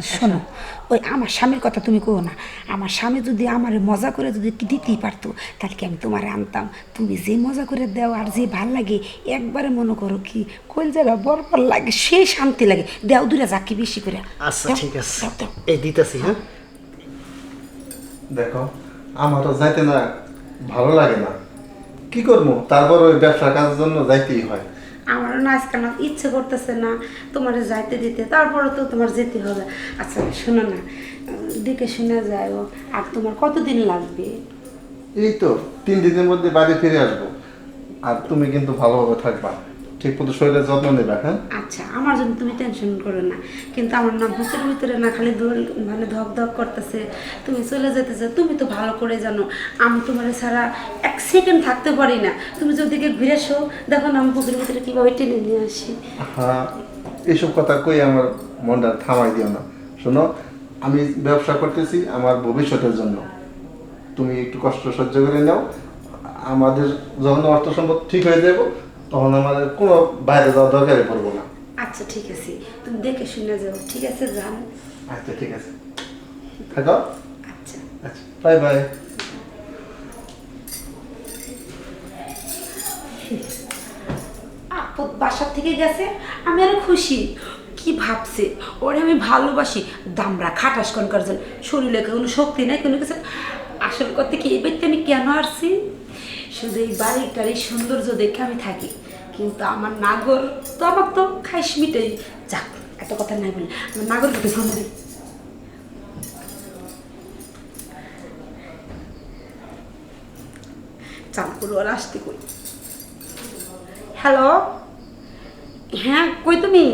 শোনো ওই আমার স্বামীর কথা তুমি কো না। আমার স্বামী যদি আমার মজা করে যদি দিতেই পারতো তাহলে কি আমি তোমারে আনতাম? তুমি যে মজা করে দাও আর যে ভালো লাগে একবারে মনে করো কি কইল জায়গা বরবর লাগে সেই শান্তি লাগে। দেও দূরে যাকি বেশি করে। আচ্ছা ঠিক আছে। এই দিতেছি হ্যাঁ? দেখো আমারও যাইতে না ভালো লাগে না। কি করব? তারপর ওই ব্যবসা কাজের জন্য যাইতেই হয়। আমারও না, আজকে না ইচ্ছে করতেছে না তোমার যাইতে দিতে তারপরে তো তোমার যেতে হবে। আচ্ছা শোনো না দেখে শুনে যাও আর তোমার কতদিন লাগবে? এই তো, তিন দিনের মধ্যে বাড়ি ফিরে আসব। আর তুমি কিন্তু ভালোভাবে থাকবা। ঠিক মতো শরীরের যত্ন নেবা হ্যাঁ? আচ্ছা আমার জন্য তুমি টেনশন করো না। কিন্তু আমার না বুকের ভিতরে না খালি দোল মানে ধক ধক করতেছে। তুমি চলে যেতেছে তুমি তো ভালো করে জানো। আমি তোমার ছাড়া এক সেকেন্ড থাকতে পারি না। তুমি যদি ঘুরে এসো দেখো না আমি বুকের ভিতরে কীভাবে টেনে নিয়ে আসি। হ্যাঁ এইসব কথা কই আমার মনটা থামাই দিও না। শোনো আমি ব্যবসা করতেছি আমার ভবিষ্যতের জন্য। তুমি একটু কষ্ট সহ্য করে নাও। আমাদের যখন অর্থ সম্পদ ঠিক হয়ে যাব তখন আমাদের কোনো বাইরে যাওয়ার দরকারই পড়ব না। আচ্ছা ঠিক আছে। তুমি দেখে শুনে যাও ঠিক আছে জান? আচ্ছা ঠিক আছে। থাকো। আচ্ছা। আচ্ছা বাই বাই আপদ বাসার থেকে গেছে আমি আরও খুশি। কি ভাবছে? ওরে আমি ভালোবাসি। দামরা খাটাস কোন করছেন শরীরে কোনো শক্তি নাই কোনো কিছু। আসল কথা কি এই বাড়িতে আমি কেন আসছি? শুধু এই বাড়ি টাড়ি সৌন্দর্য দেখে আমি থাকি। কিন্তু আমার নাগর, তো আমার তো খাইস মিটাই। যাক, এত কথা নাই বলে, আমার নাগর চাঁদপুর ওরা আসতে কই? হ্যালো? হ্যাঁ কই তুমি?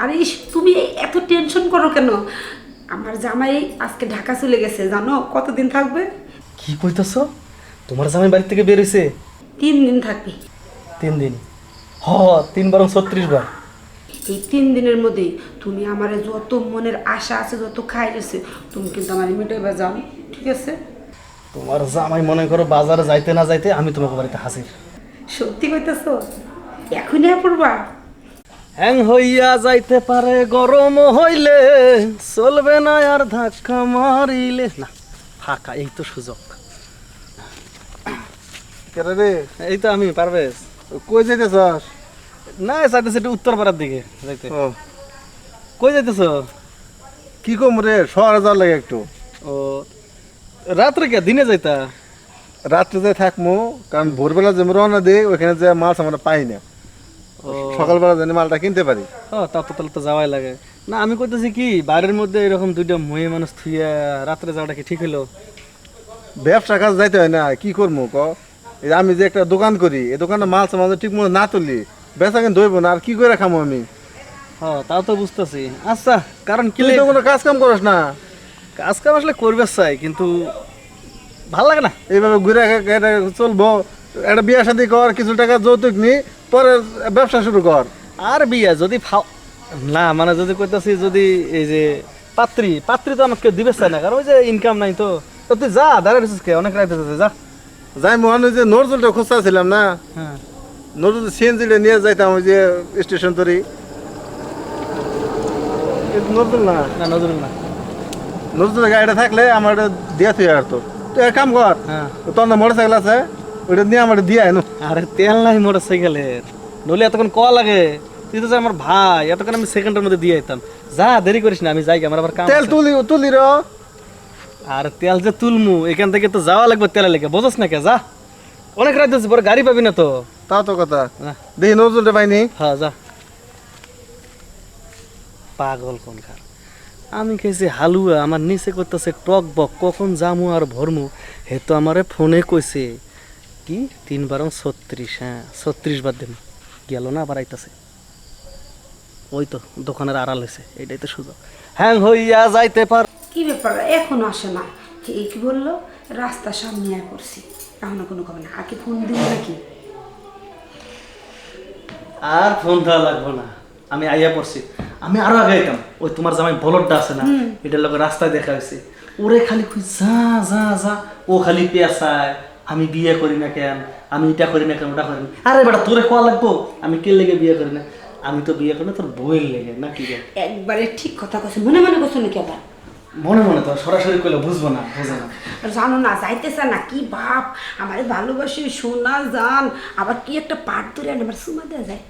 আরে তুমি এত টেনশন করো কেন? আমার জামাই আজকে ঢাকা চলে গেছে, জানো? কতদিন থাকবে? কি কইতেছ? তোমার জামাই বাড়ি থেকে বেরোইছে তিন দিন থাকবে। তিন দিন? হ তিন বারং ছত্রিশ বার। এই তিন দিনের মধ্যে তুমি আমার যত মনের আশা আছে যত খাই গেছে তুমি কিন্তু আমার মিটাইবা যাও ঠিক আছে? তোমার জামাই মনে করো বাজারে যাইতে না যাইতে আমি তোমাকে বাড়িতে হাসির সত্যি কইতেছ? এখনই পড়বা হ্যাং হইয়া যাইতে পারে গরম হইলে। চলবে না আর ধাক্কা মারিলে। না ফাঁকা এই তো সুযোগ। কেরে রে? এই তো আমি পারবেশ কই যেতেছস না চাইতেছে একটু উত্তর পাড়ার দিকে যাইতে ও। কই যাইতেছ? কি কম রে শহরে যাওয়ার লাগে একটু। ও রাত্রে কে দিনে যাইতা? রাত্রে যাই থাকব কারণ ভোরবেলা যে রওনা দিই ওইখানে যে মাছ আমরা পাই না। সকালবেলা যেন মালটা কিনতে পারি। ও তা তো তাহলে তো যাওয়াই লাগে। না আমি কইতেছি কি বাইরের মধ্যে এরকম দুইটা মহিলা মানুষ থুইয়া রাত্রে যাওয়াটা কি ঠিক হইল? ব্যবসা কাজ যাইতে হয় না কি করব ক? আমি যে একটা দোকান করি এই দোকানে মাল সামাল ঠিক মতো না তুলি বেচা কিন্তু ধরবো না আর কি করে খামো আমি? হ তাও তো বুঝতেছি। আচ্ছা কারণ কি তো কোনো কাজ কাম করস না। কাজ কাম আসলে করবে চাই কিন্তু ভালো লাগে না। এইভাবে ঘুরে চলবো একটা বিয়ে শাদি কর কিছু টাকা যৌতুক নি পরে ব্যবসা শুরু কর। আর বিয়া যদি না মানে যদি কইতাছি যদি এই যে পাত্রী পাত্রী তো আমাকে দিবে চাই না কারণ ওই যে ইনকাম নাই তো। তুই যা দাঁড়ায় রয়েছিস কে অনেক যাচ্ছে যা। যাই মনে যে নজরুলটা খুঁজতে ছিলাম না। হ্যাঁ। নজরুল সিএনজিটা নিয়ে যাইতাম ওই যে স্টেশন তরি। নজরুল না। না নজরুল না। নজরুলের গাড়িটা থাকলে আমার দিয়ে তুই আর তো। তুই এক কাম কর হ্যাঁ। তোর না মোটর সাইকেল আছে ওইটা নিয়ে আমার দিয়ে আয় আরে তেল নাই মোটর সাইকেলের নইলে এতক্ষণ ক লাগে। তুই তো আমার ভাই এতক্ষণ আমি সেকেন্ডের মধ্যে দিয়ে যেতাম যা দেরি করিস না আমি যাই আমার আবার কাম তেল তুলি তুলি র। আর তেল যে তুলমু এখান থেকে তো যাওয়া লাগবে তেলে লেগে। বোঝস না কে যা। অনেক রাত হচ্ছে পরে গাড়ি পাবি না তো। তাও তো কথা। দেখি নজরুলটা পাইনি? হ্যাঁ যা। পাগল কোনখার আমি খেয়েছি হালুয়া আমার নিচে করতেছে টক বক কখন যামু আর ভরমু হে তো আমারে ফোনে কইছে। কি? তিন বারং ছত্রিশ হ্যাঁ ছত্রিশ বাদ দিন। গেল না আবার আইতাছে। ওই তো দোকানের আড়াল হয়েছে এটাই তো সুযোগ। হ্যাং হইয়া যাইতে পার কি ব্যাপার? এখনও আসে না। এই কি বলল? রাস্তার সামনে আয় পড়ছি এখনও কোনো খবর না। আগে ফোন দিব নাকি? আর ফোন দেওয়া লাগবে না। আমি আইয়া পড়ছি। আমি আরও আগে আইতাম। ওই তোমার জামাই বলদটা আছে না এটার লোক রাস্তায় দেখা হয়েছে। ওরে খালি খুঁজ যা যা যা। ও খালি পেঁচায় আমি বিয়ে করি না কেন? আমি এটা করি না কেন? ওটা করি না আরে বেটা তোরে কোয়া লাগবো? আমি কে লেগে বিয়ে করি না? আমি তো বিয়ে করলে তোর বইয়ের লেগে নাকি রে? একবারে ঠিক কথা কছে মনে মনে কছো নাকি আবার? মনে মনে তো সরাসরি কইলে বুঝব না বুঝে না। জানো না যাইতেছে না কি বাপ আমারে ভালোবাসি সোনা জান আবার কি একটা পাট ধরে আনে আমার সুমা দেওয়া যায়।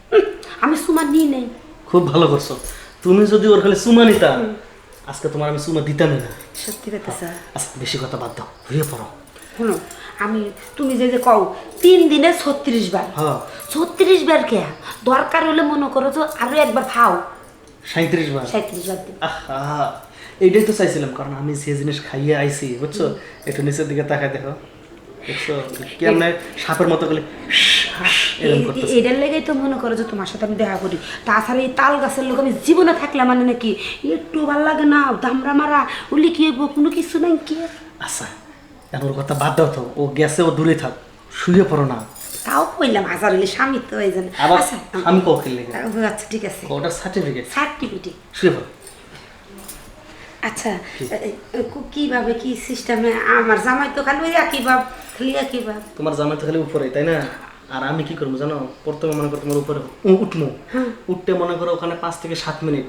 আমি সুমা নিই নেই। খুব ভালো করছ। তুমি যদি ওর খালি সুমা নিতা আজকে তোমার আমি সুমা দিতামই না। সত্যি কথা আচ্ছা বেশি কথা বাদ দাও হয়ে পড়ো। শুনো আমি তুমি যে যে কও তিন দিনে ছত্রিশ বার। হ্যাঁ। ছত্রিশ বার কে? দরকার হলে মনে করো তো আরও একবার খাও। সাঁত্রিশ বার? সাঁত্রিশ বার দিন। আহা। এইটাই তো চাইছিলাম কারণ আমি যে জিনিস খাইয়ে আইছি বুঝছ? একটু নিচের দিকে তাকাই দেখো। সাপের মতো এটার লেগেই তো মনে করো যে তোমার সাথে আমি দেখা করি। তাছাড়া এই তাল গাছের লোক আমি জীবনে থাকলে মানে নাকি একটু ভালো লাগে না দামরা মারা উলি কি কোনো কিছু নাই কি? আচ্ছা এখন ওর কথা বাদ দাও তো ও গেছে ও দূরে থাক শুয়ে পড়ো না। তাও কইলাম হাজার হইলে স্বামী তো যান আবার আচ্ছা আমি কৌকিল আচ্ছা ঠিক আছে। ওটার সার্টিফিকেট সার্টিফিকেট শুয়ে পড়ো। আচ্ছা কীভাবে কি সিস্টেমে আমার জামাই তো খালি ওই একই ভাব খালি একই ভাব। তোমার জামাই তো খালি উপরে তাই না? আর আমি কি করব জানো? প্রথমে মনে করো তোমার উপরে উঠবো উঠতে মনে করো ওখানে পাঁচ থেকে সাত মিনিট।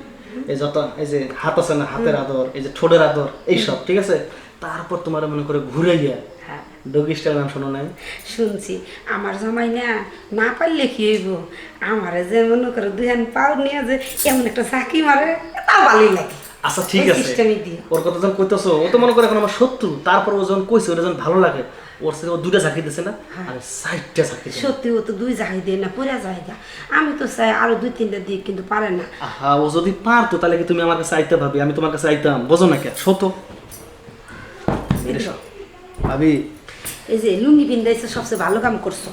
এই যত এই যে হাত আছে না হাতের আদর এই যে ঠোঁটের আদর এইসব ঠিক আছে? তারপর তোমার মনে করে ঘুরে গিয়া হ্যাঁ। ডগি স্টাইল নাম শোনো নাই? শুনছি আমার জামাই না না পারলে কি হইব? আমার যে মনে করো দুই হান পাও নিয়ে যে এমন একটা চাকি মারে তা ভালোই লাগে। আচ্ছা ঠিক আছে। ওর কথা যখন কইতেছো ও তো মনে করে এখন আমার শত্রু। তারপর ও যখন কইছে ওটা যখন ভালো লাগে ওর সাথে ও দুটা চাকরি দিছে না আর সাইডটা চাকরি সত্যি ও তো দুই জাহাই দেয় না পুরা জায়গা আমি তো চাই আরও দুই তিনটা দিই কিন্তু পারে না। আহা ও যদি পারতো তাহলে কি তুমি আমার কাছে আইতে ভাবি? আমি তোমার কাছে আইতাম বোঝো না কে সত ভাবি এই যে লুঙ্গি পিন্দাইছে সবচেয়ে ভালো কাম করছ।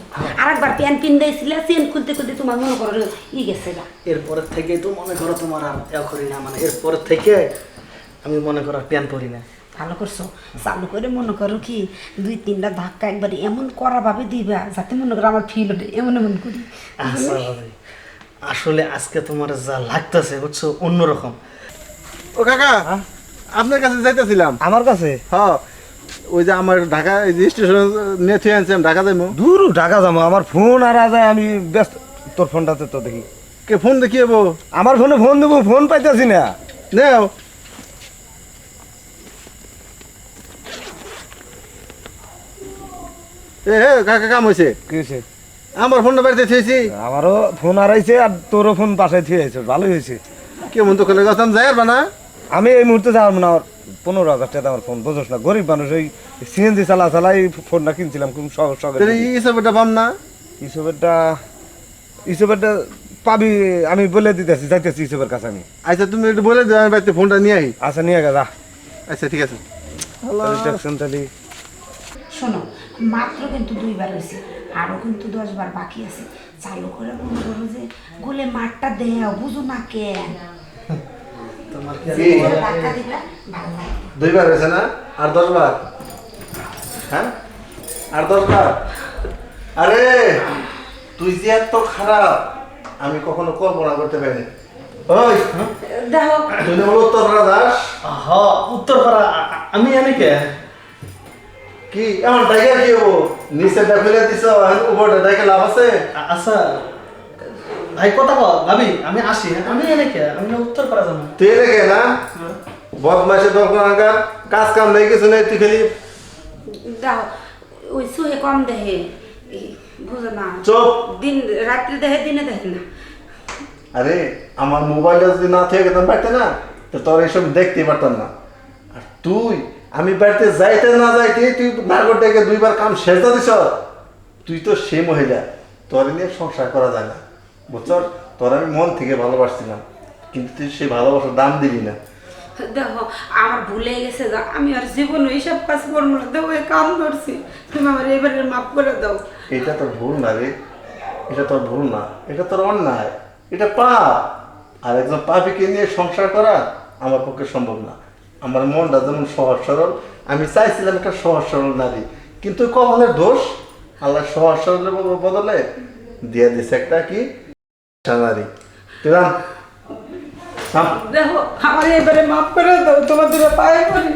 আর একবার প্যান্ট পিন্দাইছিলে চেন খুলতে খুলতে তোমার মনে করো ই গেছে গা। এরপরের থেকে তো মনে করো তোমার আর এ করি না মানে এরপরের থেকে আমি মনে করো প্যান পরি না। ভালো করছ? চালু করে মনে করো কি দুই তিনটা ধাক্কা একবার এমন করা ভাবে দিবা যাতে মনে করো আমার ফিল ওঠে এমন এমন করি। আচ্ছা আসলে আজকে তোমার যা লাগতেছে বুঝছ অন্যরকম। ও কাকা আপনার কাছে যাইতেছিলাম। আমার কাছে? হ্যাঁ। ওই যে আমার ঢাকা যে নিয়ে থুয়ে আনছি আমি ঢাকা যাইমু। দূর ঢাকা যাব আমার ফোন আর যায় আমি ব্যস্ত। তোর ফোনটাতে তো দেখি। কে ফোন দেখিয়েবো আমার ফোনে ফোন দেবো ফোন পাইতেছি না। নেও। এ হে কাকা কাম হয়েছে কি হয়েছে আমার ফোনটা বাড়িতে থুয়েছি। আমারও ফোন হারাইছে আর তোরও ফোন বাসায় থুয়ে আছে ভালোই হয়েছে কেমন তো করে গেছিলাম যাই আর না আমি এই মুহূর্তে যাওয়ার না আমার পনেরো হাজার টাকা আমার ফোন বুঝোস না। গরিব মানুষ ওই সিএনজি চালা চালাই ফোনটা কিনছিলাম খুব সহজ সহজ সবটা পাম না? ইসবেরটা ইসবেরটা পাবি আমি বলে দিতেছি যাইতেছি ইসবের কাছে আমি। আচ্ছা তুমি একটু বলে দাও আমি বাড়িতে ফোনটা নিয়ে আই আচ্ছা নিয়ে গেছা আচ্ছা ঠিক আছে। তাহলে শোনো মাত্র কিন্তু দুইবার হয়েছে আরও কিন্তু দশ বার বাকি আছে। চালু করে মনে করো যে গোলে মাঠটা দেও বুঝো না কেন তোমার কি? ধাক্কা দিবা ভালো লাগে দুইবার হয়েছে না? আর দশ বার হ্যাঁ? আর দশ বার আরে তুই যে এত খারাপ আমি কখনো কল্পনা করতে পারিনি। ওই দেখো। তুই না বলো উত্তর দাস। হ উত্তর করা আমি এনে কে? কি? এমন ডাইকে কি হব? নিচে ডাকিলে দিছ উপরে ডাইকে লাভ আছে? আচ্ছা। ভাই কথা বল। ভাবি আমি আসি হ্যাঁ? আমি এনে কে? আমি না উত্তর করা জানো। তুই রেখে না? বদমাসে দরকার আঙ্কার কাজ কাম নেই কিছু নেই তুই খালি দেখো ওই সুহে কম দেহে বুঝো না। চুপ। দিন রাত্রি দেহে দিনে দেখে না। আরে আমার মোবাইলটা যদি না থেকে যেতাম বাড়িতে না? তো তোর এইসব দেখতেই পারতাম না। আর তুই আমি বাড়িতে যাইতে না যাইতে তুই নাগর ডেকে দুইবার কাম সেরতে দিছ তুই তো সে মহিলা। তোর নিয়ে সংসার করা যায় না। বুঝছর তোর আমি মন থেকে ভালোবাসছিলাম কিন্তু তুই সেই ভালোবাসার দাম দিবি না। দেখো আমার ভুলে গেছে যা আমি আর জীবন এইসব কাজ করব না দেখো এই কাম করছি তুমি আমার এবারে মাফ করে দাও। এটা তোর ভুল না রে এটা তোর ভুল না এটা তোর অন্যায় এটা পাপ আর একজন পাপিকে নিয়ে সংসার করা আমার পক্ষে সম্ভব না। আমার মনটা যেমন সহজ সরল আমি চাইছিলাম একটা সহজ সরল নারী কিন্তু কপালের দোষ আল্লাহ সহজ সরলের বদলে দিয়ে দিছে একটা কি? রাম। দেখো আমার এবারে মাফ করে দাও তোমাদের পায়ে পড়ি